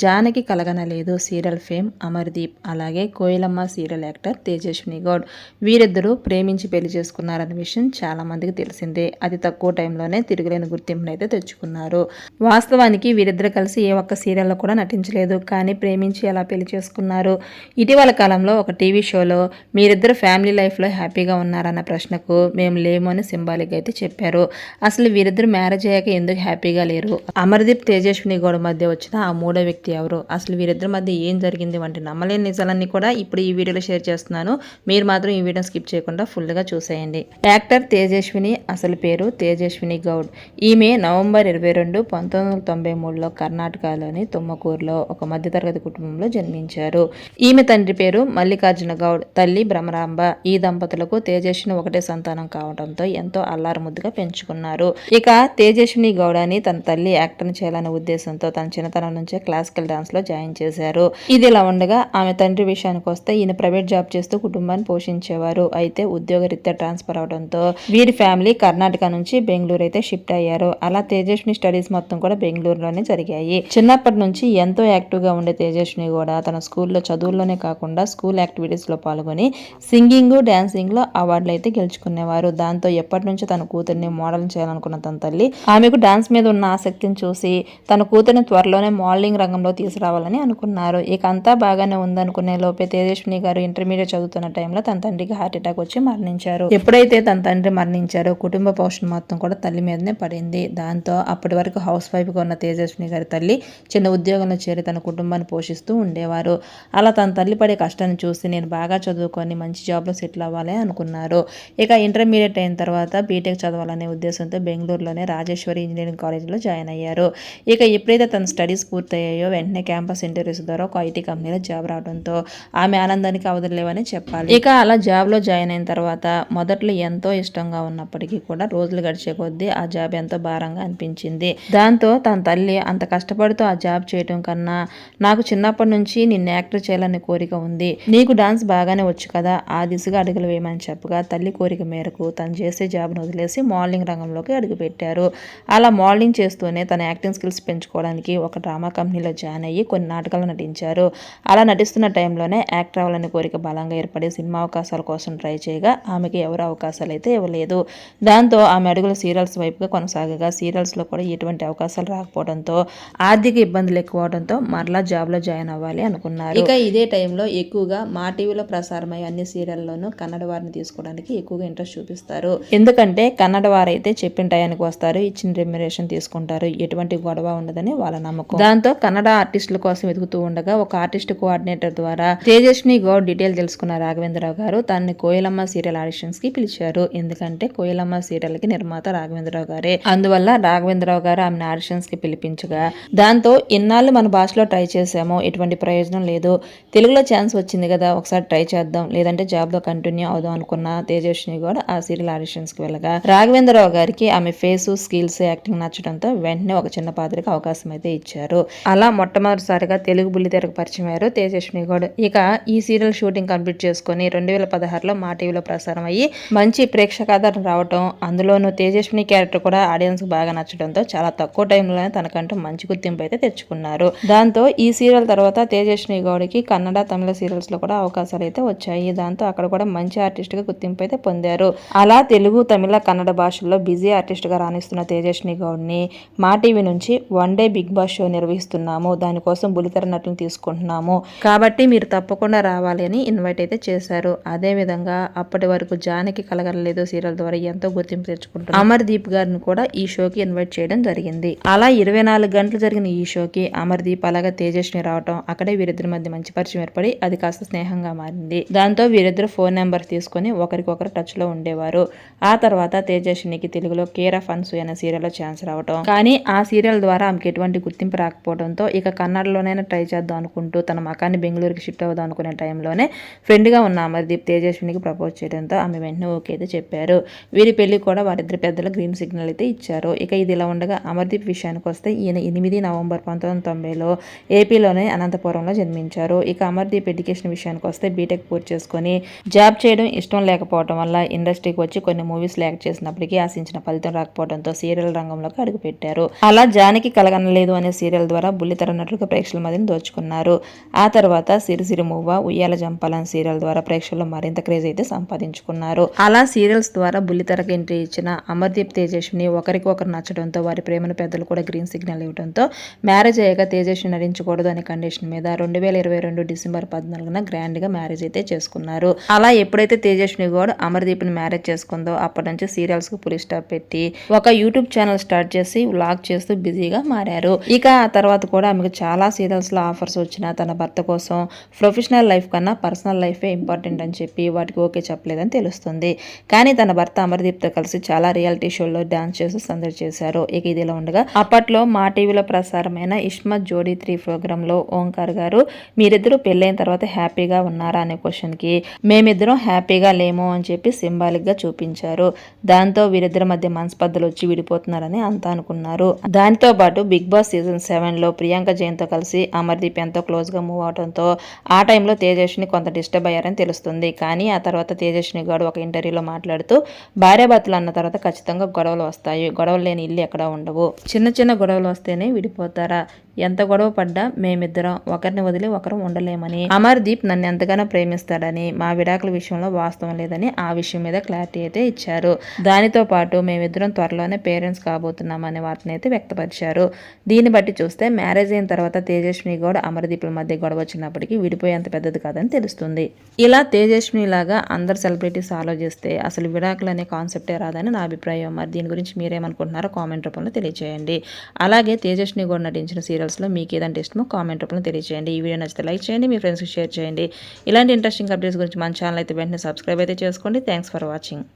Janaki Kalaganaledu serial fame Amardeep. అలాగే కోయిలమ్మ serial actor Tejaswini Goud. వీరిద్దరూ ప్రేమించి పెళ్ళి చేసుకున్నారన్న విషయం చాలామందికి తెలిసిందే. అది తక్కువ టైంలోనే తిరుగులేని గుర్తింపునైతే తెచ్చుకున్నారు. వాస్తవానికి వీరిద్దరు కలిసి ఏ ఒక్క సీరియల్లో కూడా నటించలేదు. కానీ ప్రేమించి ఎలా పెళ్ళి చేసుకున్నారు? ఇటీవల కాలంలో ఒక టీవీ షోలో మీరిద్దరు ఫ్యామిలీ లైఫ్లో హ్యాపీగా ఉన్నారన్న ప్రశ్నకు మేము లేము అని సింబాలిక్ అయితే చెప్పారు. అసలు వీరిద్దరు మ్యారేజ్ అయ్యాక ఎందుకు హ్యాపీగా లేరు? అమర్దీప్ తేజస్విని గౌడ్ మధ్య వచ్చిన ఆ మూడో వ్యక్తి ఎవరు. అసలు వీరిద్దరి మధ్య ఏం జరిగింది వంటి నమ్మలేని నిజాలన్నీ కూడా ఇప్పుడు ఈ వీడియోలో షేర్ చేస్తున్నాను. మీరు మాత్రం ఈ వీడియో స్కిప్ చేయకుండా ఫుల్గా చూసేయండి. యాక్టర్ తేజస్విని అసలు పేరు తేజస్విని గౌడ్. ఈమె నవంబర్ ఇరవై రెండు పంతొమ్మిది వందల తొంభై మూడులో కర్ణాటకలోని తుమ్మకూరులో ఒక మధ్యతరగతి కుటుంబంలో జన్మించారు. ఈమె తండ్రి పేరు మల్లికార్జున గౌడ్ తల్లి భ్రమరాంబ. ఈ దంపతులకు తేజస్విని ఒకటే సంతానం కావడంతో ఎంతో అల్లారముద్దుగా పెంచుకున్నారు. ఇక తేజస్విని గౌడ్ అని తన తల్లి యాక్టర్ని చేయాలనే ఉద్దేశంతో తన చిన్నతనం నుంచే క్లాసికల్ డాన్స్లో జాయిన్ చేశారు. ఇది ఇలా ఉండగా ఆమె తండ్రి విషయానికి వస్తే ఈయన ప్రైవేట్ జాబ్ చేస్తూ కుటుంబాన్ని పోషించేవారు. అయితే ఉద్యోగరీత్యా ట్రాన్స్ఫర్ అవడంతో వీరి ఫ్యామిలీ కర్ణాటక నుంచి బెంగళూరు అయితే షిఫ్ట్ అయ్యారు. అలా తేజస్విని స్టడీస్ మొత్తం కూడా బెంగళూరులోనే జరిగాయి. చిన్నప్పటి నుంచి ఎంతో యాక్టివ్గా ఉండే తేజస్విని కూడా తన స్కూల్లో చదువుల్లోనే కాకుండా స్కూల్ యాక్టివిటీస్లో పాల్గొని సింగింగ్ డాన్సింగ్లో అవార్డులు అయితే గెలుచుకునేవారు. దాంతో ఎప్పటి నుంచి తన కూతుర్ని మోడల్ చేయాలనుకున్న తన తల్లి ఆమెకు డాన్స్ మీద ఉన్న ఆసక్తిని చూసి తన కూతుర్ని త్వరలోనే మోడలింగ్ రంగం రూపంలో తీసుకురావాలని అనుకున్నారు. ఇక అంతా బాగానే ఉందనుకునే లోపే తేజస్విని గారు ఇంటర్మీడియట్ చదువుతున్న టైంలో తన తండ్రికి హార్ట్ అటాక్ వచ్చి మరణించారు. ఎప్పుడైతే తన తండ్రి మరణించారో కుటుంబ పోషణ మొత్తం కూడా తల్లి మీదనే పడింది. దాంతో అప్పటి వరకు హౌస్ వైఫ్గా ఉన్న తేజస్విని గారి తల్లి చిన్న ఉద్యోగంలో చేరి తన కుటుంబాన్ని పోషిస్తూ ఉండేవారు. అలా తన తల్లి పడే కష్టాన్ని చూసి నేను బాగా చదువుకొని మంచి జాబ్లో సెటిల్ అవ్వాలి అనుకున్నారు. ఇక ఇంటర్మీడియట్ అయిన తర్వాత బీటెక్ చదవాలనే ఉద్దేశంతో బెంగళూరులోనే రాజేశ్వరి ఇంజనీరింగ్ కాలేజీలో జాయిన్ అయ్యారు. ఇక ఎప్పుడైతే తన స్టడీస్ పూర్తయ్యాయో వెంటనే క్యాంపస్ ఇంటర్వ్యూస్ ద్వారా ఒక ఐటీ కంపెనీలో జాబ్ రావడంతో ఆమె ఆనందానికి అవదలేవని చెప్పాలి. ఇక అలా జాబ్లో జాయిన్ అయిన తర్వాత మొదట్లో ఎంతో ఇష్టంగా ఉన్నప్పటికీ కూడా రోజులు గడిచే కొద్దీ ఆ జాబ్ ఎంతో భారంగా అనిపించింది. దాంతో తన తల్లి అంత కష్టపడుతూ ఆ జాబ్ చేయడం కన్నా నాకు చిన్నప్పటి నుంచి నిన్ను యాక్టర్ చేయాలనే కోరిక ఉంది. నీకు డాన్స్ బాగానే వచ్చు కదా ఆ దిశగా అడుగులు వేయమని చెప్పగా తల్లి కోరిక మేరకు తను చేసే జాబ్ను వదిలేసి మోడలింగ్ రంగంలోకి అడుగుపెట్టారు. అలా మోడలింగ్ చేస్తూనే తన యాక్టింగ్ స్కిల్స్ పెంచుకోవడానికి ఒక డ్రామా కంపెనీలో జాయిన్ అయ్యి కొన్ని నాటకాలు నటించారు. అలా నటిస్తున్న టైంలోనే యాక్టర్ అవ్వాలనే కోరిక బలంగా ఏర్పడి సినిమా అవకాశాల కోసం ట్రై చేయగా ఆమెకి ఎవరు అవకాశాలు అయితే ఇవ్వలేదు. దాంతో ఆమె అడుగులు సీరియల్స్ వైపుగా కొనసాగగా సీరియల్స్లో కూడా ఎటువంటి అవకాశాలు రాకపోవడంతో ఆర్థిక ఇబ్బందులు ఎక్కువ అవడంతో మరలా జాబ్లో జాయిన్ అవ్వాలి అనుకున్నారు. ఇక ఇదే టైంలో ఎక్కువగా మా టీవీలో ప్రసారమయ్యే అన్ని సీరియల్లోనూ కన్నడ వారిని తీసుకోవడానికి ఎక్కువగా ఇంట్రెస్ట్ చూపిస్తారు. ఎందుకంటే కన్నడ వారైతే చెప్పిన టయానికి వస్తారు ఇచ్చిన రెమ్యురేషన్ తీసుకుంటారు ఎటువంటి గొడవ ఉండదని వాళ్ళ నమ్మకం. దాంతో కన్నడ ఆర్టిస్టుల కోసం వెతుకుతూ ఉండగా ఒక ఆర్టిస్ట్ కోఆర్డినేటర్ ద్వారా తేజస్ని గౌడ్ డీటెయిల్ తెలుసుకున్న రాఘవేంద్రరావు గారు తనని కోయిలమ్మ సీరియల్ ఆడిషన్స్కి పిలిచారు. ఎందుకంటే కోయిలమ్మ సీరియల్కి నిర్మాత రాఘవేంద్రరావు గారే. అందువల్ల రాఘవేంద్రరావు గారు ఆమెను ఆడిషన్స్కి పిలిపించగా దాంతో ఇన్నాళ్ళు మన భాషలో ట్రై చేసామో ఎటువంటి ప్రయోజనం లేదు. తెలుగులో ఛాన్స్ వచ్చింది కదా ఒకసారి ట్రై చేద్దాం. లేదంటే జాబ్లో కంటిన్యూ అవుదాం అనుకున్న తేజస్విని కూడా ఆ సీరియల్ ఆడిషన్స్కి వెళ్ళగా రాఘవేంద్రరావు గారికి ఆమె ఫేస్ స్కిల్స్ యాక్టింగ్ నచ్చడంతో వెంటనే ఒక చిన్న పాత్రకి అవకాశం అయితే ఇచ్చారు. అలా మొట్టమొదటిసారిగా తెలుగు బుల్లితెరకు పరిచయం అయ్యారు తేజస్విని గౌడ్. ఇక ఈ సీరియల్ షూటింగ్ కంప్లీట్ చేసుకుని రెండు వేల పదహారులో మా టీవీలో ప్రసారం అయ్యి మంచి ప్రేక్షకాదరణ రావటం అందులోనూ తేజస్విని క్యారెక్టర్ కూడా ఆడియన్స్ బాగా నచ్చడంతో చాలా తక్కువ టైంలోనే తనకంటూ మంచి గుర్తింపు అయితే తెచ్చుకున్నారు. దాంతో ఈ సీరియల్ తర్వాత తేజస్విని గౌడ్కి కన్నడ తమిళ సీరియల్స్లో కూడా అవకాశాలు అయితే వచ్చాయి. దాంతో అక్కడ కూడా మంచి ఆర్టిస్ట్గా గుర్తింపు అయితే పొందారు. అలా తెలుగు తమిళ కన్నడ భాషల్లో బిజీ ఆర్టిస్ట్గా రాణిస్తున్న తేజస్విని గౌడ్ని మా టీవీ నుంచి one day Bigg Boss show నిర్వహిస్తున్నాము. దానికోసం బులితెర నటులను తీసుకుంటున్నాము. కాబట్టి మీరు తప్పకుండా రావాలి అని ఇన్వైట్ అయితే చేశారు. అదే విధంగా అప్పటి వరకు జానకి కలగలలేదు సీరియల్ ద్వారా ఎంతో గుర్తింపు తెచ్చుకుంటారు అమర్దీప్ గారిని కూడా ఈ షోకి ఇన్వైట్ చేయడం జరిగింది. అలా ఇరవై నాలుగు గంటలు జరిగిన ఈ షోకి అమర్దీప్ అలాగే తేజస్ని రావటం అక్కడే వీరిద్దరి మధ్య మంచి పరిచయం ఏర్పడి అది కాస్త స్నేహంగా మారింది. దాంతో వీరిద్దరు ఫోన్ నెంబర్ తీసుకొని ఒకరికొకరు టచ్లో ఉండేవారు. ఆ తర్వాత తేజస్వినికి తెలుగులో కేర్ ఆఫ్ అన్సు అనే సీరియల్లో ఛాన్స్ రావటం. కానీ ఆ సీరియల్ ద్వారా ఆమెకి ఎటువంటి గుర్తింపు రాకపోవడంతో ఇక కన్నడలోనైనా ట్రై చేద్దాం అనుకుంటూ తన మకాన్ని బెంగళూరుకి షిఫ్ట్ అవుదాం అనుకునే టైంలోనే ఫ్రెండ్గా ఉన్న అమర్దీప్ తేజస్వినికి ప్రపోజ్ చేయడంతో ఆమె వెంటనే ఓకే అయితే చెప్పారు. వీరి పెళ్ళి కూడా వారిద్దరి పెద్దల గ్రీన్ సిగ్నల్ అయితే ఇచ్చారు. ఇక ఇది ఇలా ఉండగా అమర్దీప్ విషయానికి వస్తే ఈయన ఎనిమిది నవంబర్ పంతొమ్మిది వందల తొంభైలో ఏపీలోనే అనంతపురంలో జన్మించారు. ఇక అమర్దీప్ ఎడ్యుకేషన్ విషయానికి వస్తే బీటెక్ పూర్తి చేసుకొని జాబ్ చేయడం ఇష్టం లేకపోవడం వల్ల ఇండస్ట్రీకి వచ్చి కొన్ని మూవీస్ యాక్ట్ చేసినప్పటికీ ఆశించిన ఫలితం రాకపోవడంతో సీరియల్ రంగంలోకి అడుగుపెట్టారు. అలా జానికి కలగనలేదు అనే సీరియల్ ద్వారా బుల్లి నటులుగా ప్రేక్షకుల మధ్యని దోచుకున్నారు. ఆ తర్వాత సిరిసిరి మూవ ఉయ్యాల జంపాలని సీరియల్ ద్వారా ప్రేక్షకులు మరింత క్రేజ్ అయితే సంపాదించుకున్నారు. అలా సీరియల్స్ ద్వారా బుల్లితెరకు ఎంట్రీ ఇచ్చిన అమర్దీప్ తేజస్విని ఒకరికి ఒకరు నచ్చడంతో వారి ప్రేమను పెద్దలు కూడా గ్రీన్ సిగ్నల్ ఇవ్వడంతో మ్యారేజ్ అయ్యాక తేజస్వి నటించకూడదు అనే కండిషన్ మీద రెండు వేల ఇరవై రెండు డిసెంబర్ పద్నాలుగున గ్రాండ్గా మ్యారేజ్ అయితే చేసుకున్నారు. అలా ఎప్పుడైతే తేజస్విని గౌడ్ అమర్దీప్ని మ్యారేజ్ చేసుకుందో అప్పటి నుంచి సీరియల్స్కు పులి స్టాప్ పెట్టి ఒక యూట్యూబ్ ఛానల్ స్టార్ట్ చేసి వ్లాగ్ చేస్తూ బిజీగా మారారు. ఇక ఆ తర్వాత కూడా ఆమెకు చాలా సీరియల్స్లో ఆఫర్స్ వచ్చినా తన భర్త కోసం ప్రొఫెషనల్ లైఫ్ కన్నా పర్సనల్ లైఫే ఇంపార్టెంట్ అని చెప్పి వాటికి ఓకే చెప్పలేదని తెలుస్తుంది. కానీ తన భర్త అమర్దీప్తో కలిసి చాలా రియాలిటీ షోల్లో డాన్స్ చేసి సందడి చేశారు. ఇక ఇదిలా ఉండగా అప్పట్లో మా టీవీలో ప్రసారమైన ఇష్మత్ జోడీ త్రీ ప్రోగ్రాంలో ఓంకార్ గారు మీరిద్దరూ పెళ్ళైన తర్వాత హ్యాపీగా ఉన్నారా? అనే క్వశ్చన్కి మేమిద్దరం హ్యాపీగా లేము అని చెప్పి సింబాలిక్గా చూపించారు. దాంతో వీరిద్దరి మధ్య మనస్పర్ధలు వచ్చి విడిపోతున్నారని అంతా అనుకున్నారు. దానితో పాటు బిగ్ బాస్ సీజన్ సెవెన్లో ప్రియాంక జయంతో కలిసి అమర్దీప్ ఎంతో క్లోజ్గా మూవ్ అవడంతో ఆ టైంలో తేజస్విని కొంత డిస్టర్బ్ అయ్యారని తెలుస్తుంది. కానీ ఆ తర్వాత తేజస్విని గారు ఒక ఇంటర్వ్యూలో మాట్లాడుతూ భార్యాభర్తలు అన్న తర్వాత ఖచ్చితంగా గొడవలు వస్తాయి. గొడవలు లేని ఇల్లు ఎక్కడ ఉండవు. చిన్న చిన్న గొడవలు వస్తేనే విడిపోతారా? ఎంత గొడవ పడ్డా మేమిద్దరం ఒకరిని వదిలి ఒకరు ఉండలేమని. అమర్దీప్ నన్ను ఎంతగానో ప్రేమిస్తాడని మా విడాకుల విషయంలో వాస్తవం లేదని ఆ విషయం మీద క్లారిటీ అయితే ఇచ్చారు. దానితో పాటు మేమిద్దరం త్వరలోనే పేరెంట్స్ కాబోతున్నామనే వార్తనైతే అయితే వ్యక్తపరిచారు. దీన్ని బట్టి చూస్తే మ్యారేజ్ అయిన తర్వాత తేజస్విని గౌడ్ అమరదీపుల మధ్య గొడవ వచ్చినప్పటికీ విడిపోయేంత పెద్దది కాదని తెలుస్తుంది. ఇలా తేజస్విని లాగా అందరు సెలబ్రిటీస్ ఆలోచిస్తే అసలు విడాకులు అనే కాన్సెప్టే రాదని నా అభిప్రాయం. మరి దీని గురించి మీరేమనుకుంటున్నారో కామెంట్ రూపంలో తెలియజేయండి అలాగే తేజస్విని గౌడ్ నటించిన సీరియల్స్లో మీకు ఏదంటే ఇష్టమో కామెంట్ రూపంలో తెలియజేయండి ఈ వీడియో నచ్చితే లైక్ చేయండి మీ ఫ్రెండ్స్కి షేర్ చేయండి. ఇలాంటి ఇంట్రెస్టింగ్ అప్డేట్స్ గురించి మన ఛానల్ అయితే వెంటనే సబ్స్క్రైబ్ అయితే చేసుకోండి. Thanks for watching.